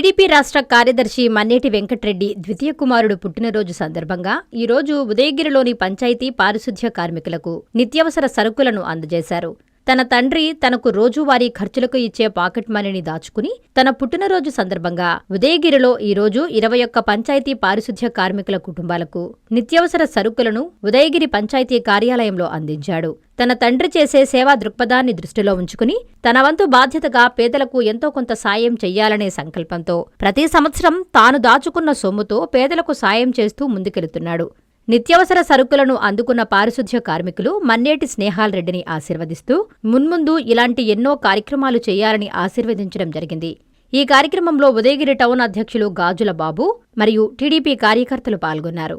TDP రాష్ట్ర కార్యదర్శి మన్నేటి వెంకట్రెడ్డి ద్వితీయ కుమారుడు పుట్టినరోజు సందర్భంగా ఈరోజు ఉదయగిరిలోని పంచాయతీ పారిశుధ్య కార్మికులకు నిత్యావసర సరుకులను అందజేశారు. తన తండ్రి తనకు రోజువారీ ఖర్చులకు ఇచ్చే పాకెట్ మనీని దాచుకుని తన పుట్టినరోజు సందర్భంగా ఉదయగిరిలో ఈరోజు ఇరవై ఒక్క పంచాయతీ పారిశుధ్య కార్మికుల కుటుంబాలకు నిత్యావసర సరుకులను ఉదయగిరి పంచాయతీ కార్యాలయంలో అందించాడు. తన తండ్రి చేసే సేవా దృక్పథాన్ని దృష్టిలో ఉంచుకుని తన వంతు బాధ్యతగా పేదలకు ఎంతో కొంత సాయం చెయ్యాలనే సంకల్పంతో ప్రతి సంవత్సరం తాను దాచుకున్న సొమ్ముతో పేదలకు సాయం చేస్తూ ముందుకెళుతున్నాడు. నిత్యావసర సరుకులను అందుకున్న పారిశుధ్య కార్మికులు మన్నేటి స్నేహాల్ రెడ్డిని ఆశీర్వదిస్తూ మున్ముందు ఇలాంటి ఎన్నో కార్యక్రమాలు చేయాలని ఆశీర్వదించడం జరిగింది. ఈ కార్యక్రమంలో ఉదయగిరి టౌన్ అధ్యక్షులు గాజుల బాబు మరియు టీడీపీ కార్యకర్తలు పాల్గొన్నారు.